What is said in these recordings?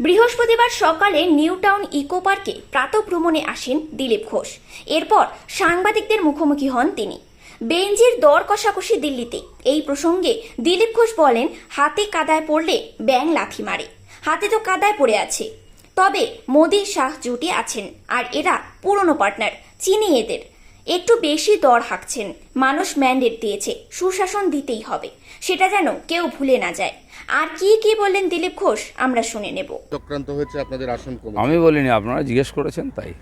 বৃহস্পতিবার সকালে new town eco পার্কে প্রাতভ্রমণে আসেন দিলীপ ঘোষ। এরপর সাংবাদিকদের মুখোমুখি হন তিনি। বেঞ্জির দর কষাকষি দিল্লিতে। এই প্রসঙ্গে দিলীপ ঘোষ বলেন, হাতে কাদায় পড়লে ব্যাং লাথি মারে। হাতে তো কাদায় পড়ে আছে। তবে মোদি শাহ জুটি আছেন, আর এরা পুরনো পার্টনার, চিনি এদের। একটু বেশি দর হাঁকছেন। মানুষ ম্যান্ডেট দিয়েছে সুশাসন দিতেই হবে। সেটা যেন কেউ ভুলে না যায়। আর কি কি বললেন দিলীপ ঘোষ আমরা শুনে নেব। চক্রান্ত হয়েছে আপনাদের আসন কমে আমি বলিনি আপনারা জিজ্ঞেস করেছেন তাই।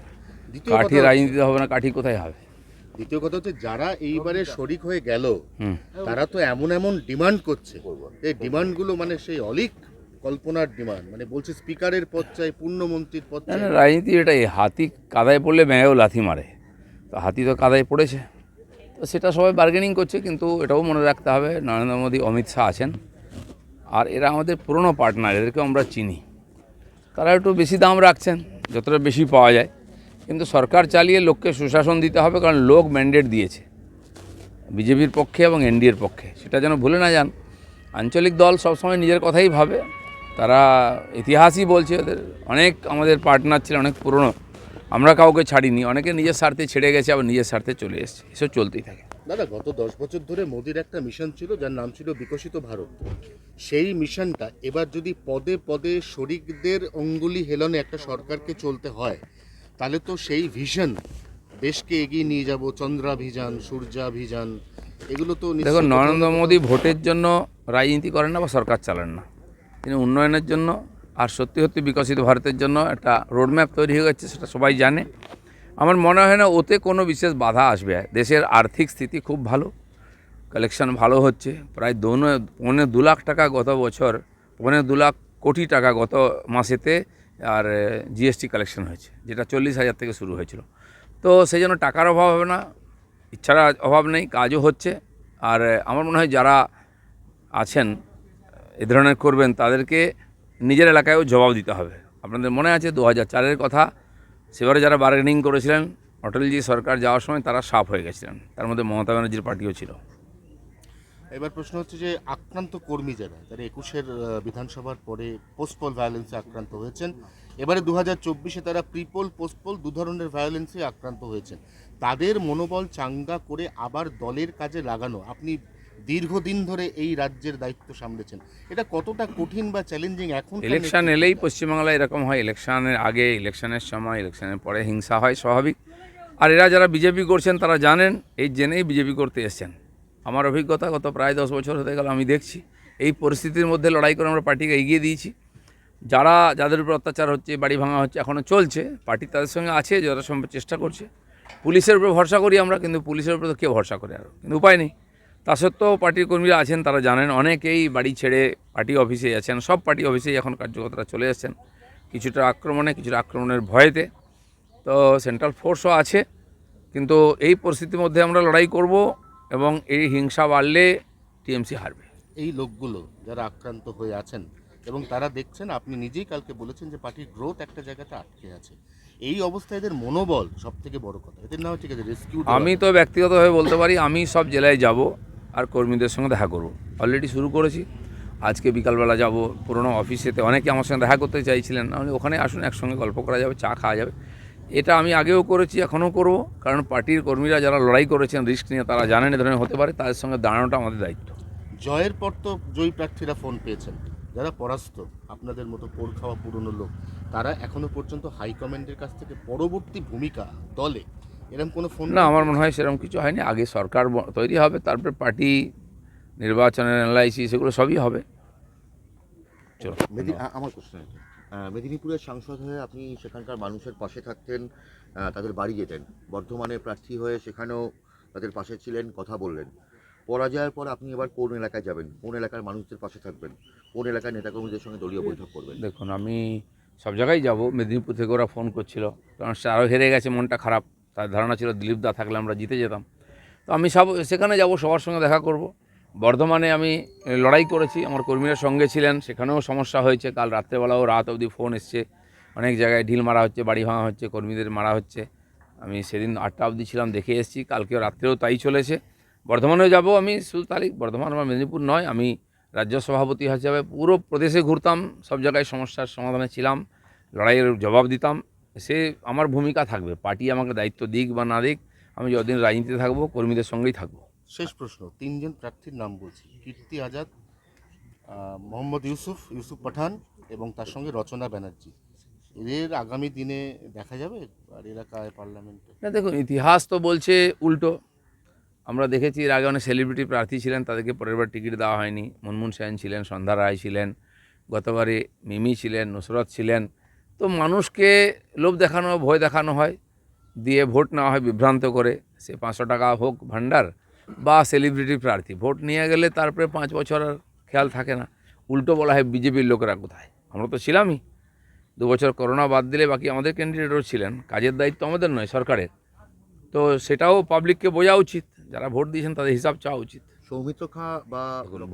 দ্বিতীয় কাঠি রাজনীতি হবে না কাঠি কোথায় হবে? দ্বিতীয় কথা হচ্ছে যারা এইবারে শরিক হয়ে গেল হুম। তারা তো এমন এমন ডিমান্ড করছে। এই ডিমান্ডগুলো মানে সেই অলিক কল্পনার ডিমান্ড। মানে বলছে স্পিকারের পদ চাই পূর্ণমন্ত্রীর পদ চাই। রাজনীতি এটাই হাতি কাদায় পড়লে ব্যাঙেও লাথি মারে। হাতি তো কাদায় পড়েছে। তো সেটা সবাই বার্গেনিং করছে, কিন্তু এটাও মনে রাখতে হবে, নরেন্দ্র মোদী, অমিত শাহ আছেন। আর এরা আমাদের পুরনো পার্টনার এদেরকেও আমরা চিনি। তারা একটু বেশি দাম রাখছেন, যতটা বেশি পাওয়া যায়। কিন্তু সরকার চালিয়ে লোককে সুশাসন দিতে হবে, কারণ লোক ম্যান্ডেট দিয়েছে। বিজেপির পক্ষে এবং এনডিএর পক্ষে। সেটা যেন ভুলে না যান। আঞ্চলিক দল সবসময় নিজের কথাই ভাবে। তারা ইতিহাসই বলছে, ওদের অনেক আমাদের পার্টনার ছিল, অনেক পুরনো। আমরা কাউকে ছাড়িনি অনেকে নিজের স্বার্থে ছেড়ে গেছে আবার নিজের স্বার্থে চলে এসছে এসব চলতেই থাকে। দাদা গত দশ বছর ধরে মোদির একটা মিশন ছিল যার নাম ছিল বিকশিত ভারত। সেই মিশনটা এবার যদি পদে পদে শরিকদের অঙ্গুলি হেলনে একটা সরকারকে চলতে হয় তাহলে তো সেই ভিশন দেশকে এগিয়ে নিয়ে যাব চন্দ্রাভিযান সূর্যাভিযান এগুলো তো দেখো নরেন্দ্র মোদী ভোটের জন্য রাজনীতি করেন না বা সরকার চালান না। তিনি উন্নয়নের জন্য আর সত্যি সত্যি বিকশিত ভারতের জন্য একটা রোডম্যাপ তৈরি হয়ে গেছে, সেটা সবাই জানে। আমার মনে হয় না ওতে কোনো বিশেষ বাধা আসবে। দেশের আর্থিক স্থিতি খুব ভালো কালেকশন ভালো হচ্ছে। প্রায় দোনো, পৌনে দু লাখ টাকা গত বছর, পৌনে দু লাখ কোটি টাকা গত মাসেতে, আর জিএসটি কালেকশন হয়েছে, যেটা চল্লিশ হাজার থেকে শুরু হয়েছিল। তো সেই জন্য টাকার অভাব হবে না, ইচ্ছার অভাব নেই, কাজও হচ্ছে। আর, আমার মনে হয় যারা আছেন, এ ধরনের করবেন, তাদেরকে নিজের এলাকায়ও জবাব দিতে হবে। আপনাদের মনে আছে দু হাজার চারের কথা? সেবারে যারা বার্গেনিং করেছিলেন, অটলজি সরকার যাওয়ার সময় তারা সাফ হয়ে গেছিলেন। তার মধ্যে মমতা ব্যানার্জির পার্টিও ছিল। এবার প্রশ্ন হচ্ছে যে, আক্রান্ত কর্মী যারা যারা একুশের বিধানসভার পরে পোস্টপোল ভায়োলেন্সে আক্রান্ত হয়েছেন। এবারে দু হাজার চব্বিশে তারা প্রিপোল পোস্টপোল দু ধরনের ভায়োলেন্সে আক্রান্ত হয়েছেন। তাদের মনোবল চাঙ্গা করে আবার দলের কাজে লাগানো, আপনি দীর্ঘদিন ধরে এই রাজ্যের দায়িত্ব সামলেছেন। এটা কতটা কঠিন বা চ্যালেঞ্জিং এখন ইলেকশন এলেই পশ্চিমবাংলায় এরকম হয় ইলেকশনের আগে ইলেকশনের সময় ইলেকশনের পরে হিংসা হয় স্বাভাবিক। আর এরা যারা বিজেপি করছেন তারা জানেন এই জেনেই বিজেপি করতে এসছেন। আমার অভিজ্ঞতা গত প্রায় দশ বছর হতে গেল আমি দেখছি। এই পরিস্থিতির মধ্যে লড়াই করে আমরা পার্টিকে এগিয়ে দিয়েছি। যারা যাদের উপর অত্যাচার হচ্ছে বাড়ি ভাঙা হচ্ছে এখনও চলছে পার্টি তাদের সঙ্গে আছে যথাসম্ভব চেষ্টা করছে। পুলিশের উপর ভরসা করি আমরা কিন্তু পুলিশের উপর তো কেউ ভরসা করে আর কিন্তু উপায় নেই। তা সত্ত্বেও পার্টির কর্মীরা আছেন তারা জানেন অনেকেই বাড়ি ছেড়ে পার্টি অফিসে আছেন। সব পার্টি অফিসেই এখন কার্যকর্তারা চলে এসেছেন। কিছুটা আক্রমণে কিছুটা আক্রমণের ভয়েতে। তো সেন্ট্রাল ফোর্সও আছে কিন্তু এই পরিস্থিতির মধ্যে আমরা লড়াই করব এবং এই হিংসা বাড়লে টিএমসি হারবে। এই লোকগুলো যারা আক্রান্ত হয়ে আছেন এবং তারা দেখছেন আপনি নিজেই কালকে বলেছেন যে পার্টির গ্রোথ একটা জায়গাতে আটকে আছে। এই অবস্থায় এদের মনোবল সব থেকে বড় কথা। এদের নাম ঠিক আছে রেস্কিউ আমি তো ব্যক্তিগতভাবে বলতে পারি আমি সব জেলায় যাব। আর কর্মীদের সঙ্গে দেখা করব। অলরেডি শুরু করেছি। আজকে বিকালবেলা যাব, পুরনো অফিসেতে অনেকে আমার সঙ্গে দেখা করতে চাইছিলেন। আমি ওখানে আসুন, একসঙ্গে গল্প করা যাবে, চা খাওয়া যাবে। এটা আমি আগেও করেছি, এখনও করব। কারণ পার্টির কর্মীরা যারা লড়াই করেছেন, রিস্ক নিয়ে তারা জানেন, এ ধরনের হতে পারে। তাদের সঙ্গে দাঁড়ানোটা আমাদের দায়িত্ব। জয়ের পর তো জয়ী প্রার্থীরা ফোন পেয়েছেন। যারা পরাস্ত, আপনাদের মতো পোড় খাওয়া পুরনো লোক, তারা এখনও পর্যন্ত হাইকমান্ডের কাছ থেকে পরবর্তী ভূমিকা দলে এরকম কোনো ফোন না আমার মনে হয় সেরকম কিছু হয়নি। আগে সরকার তৈরি হবে তারপরে পার্টি নির্বাচনের অ্যানালাইসিস এগুলো সবই হবে। চলো আমার কোশ্চেন মেদিনীপুরের সাংসদ হয়ে আপনি সেখানকার মানুষের পাশে থাকতেন তাদের বাড়ি যেতেন। বর্ধমানে প্রার্থী হয়ে সেখানেও তাদের পাশে ছিলেন কথা বললেন। পরাজয়ের পর আপনি এবার কোন এলাকায় যাবেন? কোন এলাকার মানুষদের পাশে থাকবেন? কোন এলাকার নেতাকর্মীদের সঙ্গে দলীয় বৈঠক করবেন? দেখুন আমি সব জায়গায় যাব। মেদিনীপুর থেকে ওরা ফোন করছিল। কারণ সে আরও হেরে গেছে মনটা খারাপ। তার ধারণা ছিল দিলীপ দা থাকলে আমরা জিতে যেতাম। তো আমি সব, সেখানে যাব, সবার সঙ্গে দেখা করব। বর্ধমানে আমি লড়াই করেছি, আমার কর্মীরা সঙ্গে ছিলেন, সেখানেও সমস্যা হয়েছে। কাল রাত্রেবেলাও রাত অবধি ফোন এসছে। অনেক জায়গায় ঢিল মারা হচ্ছে, বাড়ি ভাঙা হচ্ছে, কর্মীদের মারা হচ্ছে। আমি সেদিন আটটা অবধি ছিলাম, দেখে এসেছি, কালকেও রাত্রেও তাই চলেছে। বর্ধমানেও যাব আমি, শুধু তারিখ বর্ধমান আমার মেদিনীপুর নয়, আমি রাজ্য সভাপতি হিসাবে পুরো প্রদেশে ঘুরতাম, সব জায়গায় সমস্যার সমাধানে ছিলাম, লড়াইয়ের জবাব দিতাম। সে আমার ভূমিকা থাকবে। পার্টি আমাকে দায়িত্ব দিক বা না দিক আমি যতদিন রাজনীতিতে থাকব কর্মীদের সঙ্গেই থাকব। শেষ প্রশ্ন তিনজন প্রার্থীর নাম বলছি। কীর্তি আজাদ মোহাম্মদ ইউসুফ ইউসুফ পাঠান এবং তার সঙ্গে রচনা ব্যানার্জি। এদের আগামী দিনে দেখা যাবে? আর এলাকায় পার্লামেন্টে? না দেখুন ইতিহাস তো বলছে উল্টো। আমরা দেখেছি এর আগে অনেক সেলিব্রিটি প্রার্থী ছিলেন তাদেরকে পরের বার টিকিট দেওয়া হয়নি। মনমোহন সেন ছিলেন সন্ধ্যা রায় ছিলেন গতবারে মিমি ছিলেন নুসরত ছিলেন তো মানুষকে লোভ দেখানো ভয় দেখানো হয় দিয়ে ভোট নেওয়া হয় বিভ্রান্ত করে। সে পাঁচশো টাকা হোক ভান্ডার বা সেলিব্রিটি প্রার্থী ভোট নিয়ে গেলে তারপরে পাঁচ বছর আর খেয়াল থাকে না। উল্টো বলা হয় বিজেপির লোকেরা কোথায়? আমরা তো ছিলামই। দু বছর করোনা বাদ দিলে বাকি আমাদের ক্যান্ডিডেটও ছিলেন। কাজের দায়িত্ব আমাদের নয় সরকারের। তো সেটাও পাবলিককে বোঝা উচিত। যারা ভোট দিয়েছেন তাদের হিসাব চাওয়া উচিত। সৌমিত্র খাঁ বা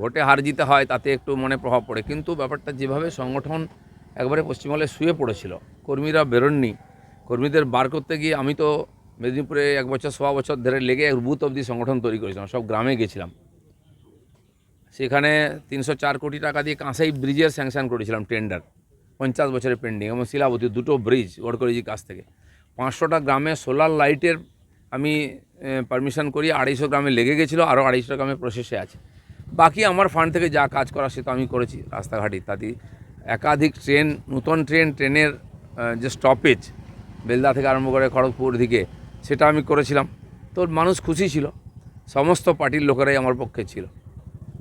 ভোটে হার জিতে হয় তাতে একটু মনে প্রভাব পড়ে। কিন্তু ব্যাপারটা যেভাবে সংগঠন একবারে পশ্চিমবঙ্গে শুয়ে পড়েছিল। কর্মীরা বেরোননি। কর্মীদের বার করতে গিয়ে আমি তো মেদিনীপুরে এক বছর, সোয়া বছর ধরে লেগে এক বুথ অবধি সংগঠন তৈরি করেছিলাম, সব গ্রামে গেছিলাম। সেখানে তিনশো চার কোটি টাকা দিয়ে কাঁসাই ব্রিজের স্যাংশন করেছিলাম, টেন্ডার। পঞ্চাশ বছরের পেন্ডিং এবং শিলাবতী, দুটো ব্রিজ গডকরিজির কাছ থেকে। পাঁচশোটা গ্রামে সোলার লাইটের আমি পারমিশন করি আড়াইশো গ্রামে লেগে গেছিল, আরও আড়াইশো গ্রামে প্রসেসে আছে। বাকি আমার ফান্ড থেকে যা কাজ করা সে তো আমি করেছি, রাস্তাঘাট ইত্যাদি। একাধিক ট্রেন, নতুন ট্রেন, ট্রেনের যে স্টপেজ বেলদা থেকে আরম্ভ করে খড়গপুর দিকে, সেটা আমি করেছিলাম। তো মানুষ খুশি ছিল। সমস্ত পার্টির লোকেরাই আমার পক্ষে ছিল।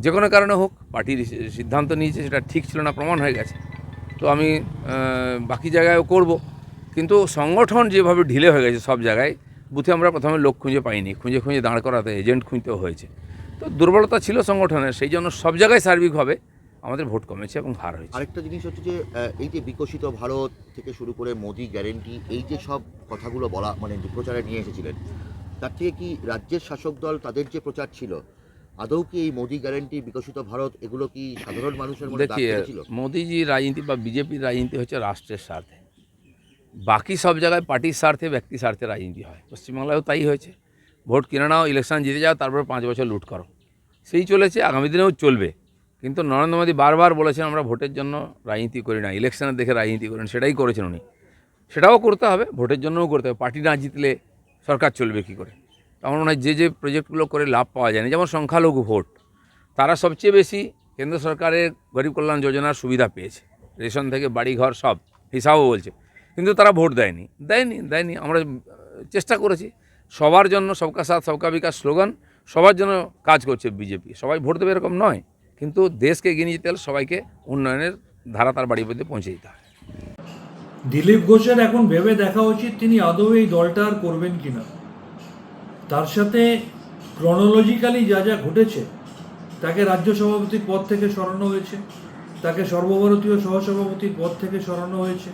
যে কোনো কারণে হোক পার্টির সিদ্ধান্ত নিয়েছে, সেটা ঠিক ছিল না, প্রমাণ হয়ে গেছে। তো আমি বাকি জায়গায়ও করব। কিন্তু সংগঠন যেভাবে ঢিলে হয়ে গেছে সব জায়গায়, বুথে আমরা প্রথমে লোক খুঁজে পাইনি। খুঁজে খুঁজে দাঁড় করাতে এজেন্ট খুঁজতেও হয়েছে। তো দুর্বলতা ছিল সংগঠনের, সেই জন্য সব জায়গায় সার্বিকভাবে আমাদের ভোট কমেছে এবং হার হয়েছে। আরেকটা জিনিস হচ্ছে যে এই যে বিকশিত ভারত থেকে শুরু করে মোদি গ্যারেন্টি এই যে সব কথাগুলো বলা মানে প্রচারে নিয়ে এসেছিলেন তার থেকে কি রাজ্যের শাসক দল তাদের যে প্রচার ছিল আদৌ কি এই মোদি গ্যারেন্টি বিকশিত ভারত এগুলো কি সাধারণ মানুষের মধ্যে দেখিয়ে মোদিজির রাজনীতি বা বিজেপির রাজনীতি হচ্ছে রাষ্ট্রের স্বার্থে। বাকি সব জায়গায় পার্টির স্বার্থে ব্যক্তি স্বার্থে রাজনীতি হয়। পশ্চিমবাংলায়ও তাই হয়েছে। ভোট কিনে নাও ইলেকশন জিতে যাও তারপরে পাঁচ বছর লুট করো। সেই চলেছে আগামী দিনেও চলবে। কিন্তু নরেন্দ্র মোদী বারবার বলেছেন, আমরা ভোটের জন্য রাজনীতি করি না, ইলেকশনের দেখে রাজনীতি করেন। সেটাই করেছেন উনি। সেটাও করতে হবে, ভোটের জন্যও করতে হবে। পার্টি না জিতলে সরকার চলবে কী করে? আমার মনে হয় যে যে প্রজেক্টগুলো করে লাভ পাওয়া যায় না যেমন সংখ্যালঘু ভোট, তারা সবচেয়ে বেশি কেন্দ্র সরকারের গরিব কল্যাণ যোজনার সুবিধা পেয়েছে। রেশন থেকে বাড়ি ঘর সব, হিসাবও বলছে। কিন্তু তারা ভোট দেয়নি দেয়নি দেয়নি। আমরা চেষ্টা করেছি, সবার জন্য, সবকা সাথ, সবকা বিকাশ স্লোগান, সবার জন্য কাজ করছে বিজেপি। সবাই ভোট দেবে এরকম নয়। কিন্তু দেশকে এগিয়ে নিয়ে যেতে হলে সবাইকে উন্নয়নের ধারা তার বাড়ি পর্যন্ত পৌঁছে দিতে হয় দিলীপ ঘোষের এখন ভেবে দেখা উচিত তিনি আদৌ এই দলটা আর করবেন কিনা। তার সাথে ক্রনোলজিক্যালি যা যা ঘটেছে, তাকে রাজ্য সভাপতির পদ থেকে সরানো হয়েছে, তাকে সর্বভারতীয় সহসভাপতির পদ থেকে সরানো হয়েছে।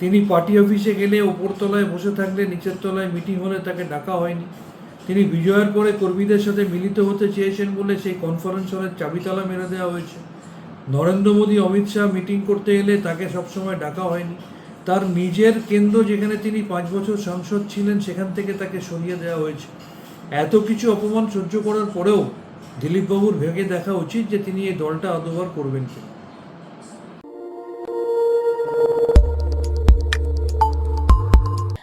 তিনি পার্টি অফিসে গেলে ওপরতলায় বসে থাকলে নিচের তলায় মিটিং হলে তাকে ডাকা হয়নি। তিনি বিজয়ের পরে কর্মীদের সাথে মিলিত হতে চেয়েছেন বলে সেই কনফারেন্স হলের চাবিতালা মেরে দেওয়া হয়েছে। নরেন্দ্র মোদী, অমিত শাহ মিটিং করতে এলে তাকে সবসময় ডাকা হয়নি। তার নিজের কেন্দ্র যেখানে তিনি পাঁচ বছর সাংসদ ছিলেন, সেখান থেকে তাকে সরিয়ে দেওয়া হয়েছে। এত কিছু অপমান সহ্য করার পরেও দিলীপবাবুর ভেঙে দেখা উচিত যে তিনি এই দলটা আদবার করবেন কি